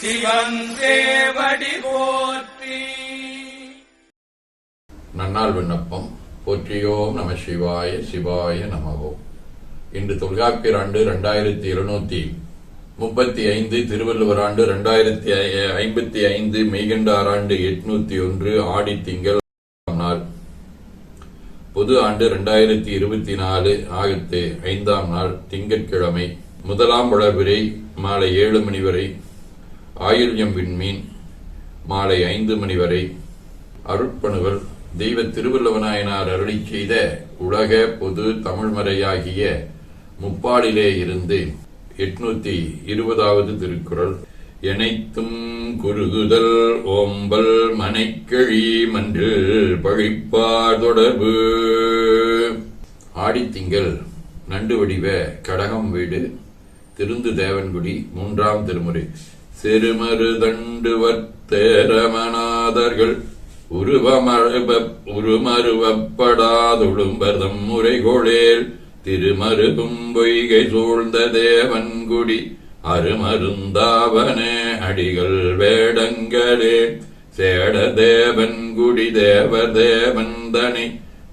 சிவன் போற்றி. நன்னாள் விண்ணப்பம். போற்றியோம் நம சிவாய சிவாய நமவோம் இன்று தொல்காப்பியர் ஆண்டு இரண்டாயிரத்தி இருநூத்தி முப்பத்தி ஐந்து திருவள்ளுவர் ஆண்டு இரண்டாயிரத்தி ஐம்பத்தி ஐந்து மெய்கண்டார் ஆண்டு எட்நூத்தி ஒன்று ஆடி திங்கள் நாள். பொது ஆண்டு இரண்டாயிரத்தி இருபத்தி நாலு ஆகத்து ஐந்தாம் நாள் திங்கட்கிழமை. முதலாம் வளர்பிறை மாலை ஏழு மணி வரை ஆயுள்யம் விண்மீன் மாலை ஐந்து மணி வரை அருட்பணுவல் தெய்வ திருவல்லவநாயனார் அருளி செய்த உலக பொது தமிழ்மறையாகிய முப்பாடிலே இருந்து எட்நூத்தி இருபதாவது திருக்குறள். எனைத்தும் குறுகுதல் ஓம்பல் மனைக்கிழி மன்றில் பழிப்பார் தொடர்பு. ஆடித்திங்கள் நண்டு வடிவ கடகம் வீடு திருந்து தேவன்குடி மூன்றாம் திருமுறை. சிறுமரு தண்டுவத்தேரமநாதர்கள் தேரமநாதர்கள். உருவமருவ உருமருவப்படாதுழும்பர்தம் முறைகொளேல் திருமருகும் பொய்கை சூழ்ந்த தேவன்குடி. அருமருந்தாவனே அடிகள் வேடங்களே சேட தேவன்குடி தேவர் தேவந்தனை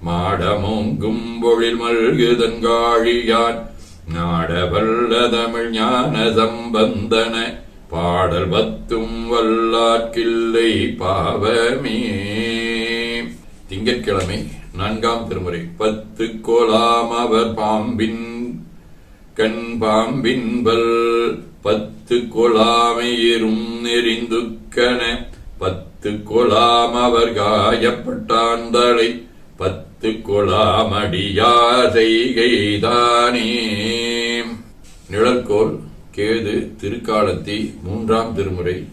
மாடமோங்கும் பொழில் மல்குதன்காழியான் நாட வல்ல தமிழ் ஞான சம்பந்தன. பாடல் பத்தும் வல்லாக்கில்லை பாவமே. திங்கட்கிழமை நான்காம் திருமுறை. பத்து கோலாம் அவர் பாம்பின் கண் பாம்பின்பல் பத்து கொலாமையிரும் நெறிந்துக்கன பத்து கொலாம் அவர் காயப்பட்டாந்தளை பத்து கொலாமடியா செய்கைதானே. நிழற்கோள் கேது திருக்காலத்தி மூன்றாம் திருமுறை.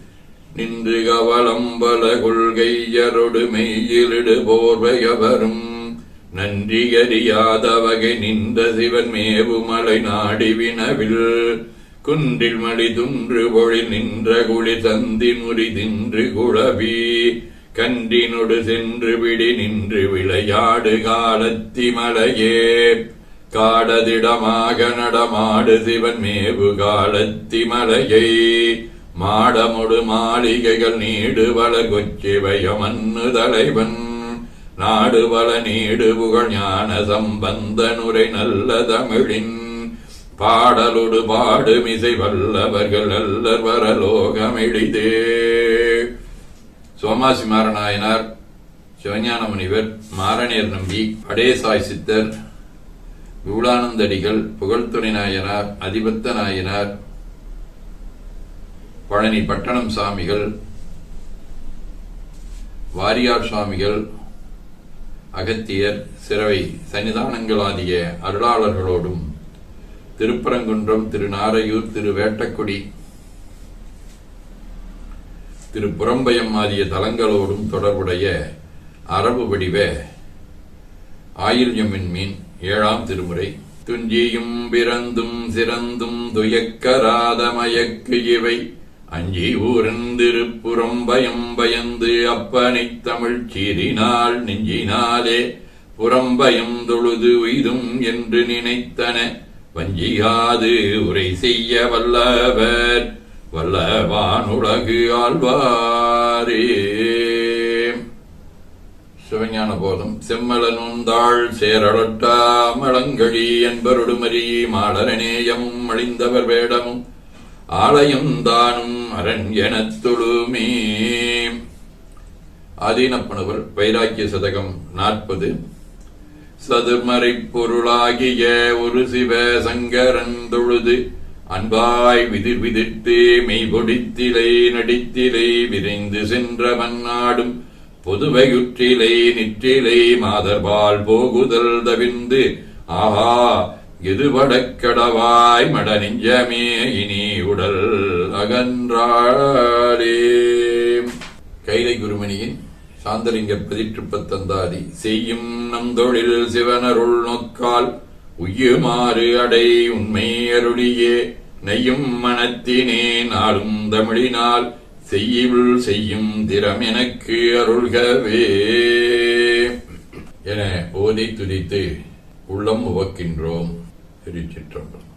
நின்று கவலம்பல கொள்கையரொடு மெய்யிலிடு போர்வையவரும். நன்றியறியாத வகை நின்ற சிவன் மேவுமலை நாடி வினவில். குன்றில் மடி துன்று பொழி நின்ற குழி தந்தி முறி தின்று குழவி. கன்றினொடு சென்று விடி நின்று விளையாடு காலத்தி மலையே. காடதிடமாக நடமாடு சிவன் மேவு காலத்தி மலையை மாடமொடு மாளிகைகள் நீடு வள கொச்சிவயமன்னு தலைவன். நாடு வள நீடு புகழ் ஞான சம்பந்த நுரை நல்ல தமிழின். பாடலொடு பாடு மிசை வல்லவர்கள் அல்லர் வரலோகமெளிதே சோமாசி மாரநாயனார் சிவஞான முனிவர் மாரணியர் நம்பி அடேசாய் சித்தர் விவுளானந்தடிகள் புகழ்துணை நாயனார் அதிபத்த நாயனார் பழனி பட்டணம் சாமிகள் வாரியார் சுவாமிகள் அகத்தியர் சிறவை சன்னிதானங்களாகிய அருளாளர்களோடும் திருப்பரங்குன்றம் திருநாரையூர் திரு வேட்டக்குடி திரு புறம்பயம் ஆகிய தலங்களோடும் தொடர்புடைய அரபு வடிவ ஆயில்யமின் மீன் ஏழாம் திருமுறை. துஞ்சியும் பிறந்தும் சிறந்தும் துயக்கராத மயக்கு இவை. அஞ்சி ஊரந்திருப்புறம் பயம் பயந்து அப்பனை தமிழ் சீரினால் நெஞ்சினாலே. புறம்பயம் தொழுது உய்தும் என்று நினைத்தன. வஞ்சியாது உரை செய்ய வல்லவர். வல்லவானுலகு ஆழ்வாரே. சிவஞான போதம் செம்மல நுந்தாள் சேரழட்டா மளங்கழி என்பருடுமரி மாடரநேயமும் அழிந்தவர் வேடமும் ஆலயம் தானும் அரண் எனத் தொழுமே. அதீனப்பனவர் வைராக்கிய சதகம் நாற்பது. சதுர்மறை பொருளாகிய ஒரு சிவ சங்கரன் தொழுது அன்பாய் விதிர் விதிர்த்து மெய்பொடித்திலை நடித்திலை விரைந்து சென்ற மன்னாடும் புதுவையுற்றிலை நிற்றிலை மாதர்பால் போகுதல் தவிர்ந்து ஆஹா எதுபடக்கடவாய் மட நெஞ்சமே இனி உடல் அகன்றாளே. கைலை குருமணியின் சாந்தலிங்க பதிற்றுப்பத்தந்தாதி செய்யும் நம் தொழில் சிவனருள் நோக்கால் உய்யுமாறு அடை உண்மை அருளியே நெய்யும் மனத்தினே நாளும் தமிழினால் செய்யுள் செய்யும் திறம் எனக்கு அருள்கவே. என ஓதி துதித்து உள்ளம் உவக்கின்றோம் திருச்சிற்றம்பலம்.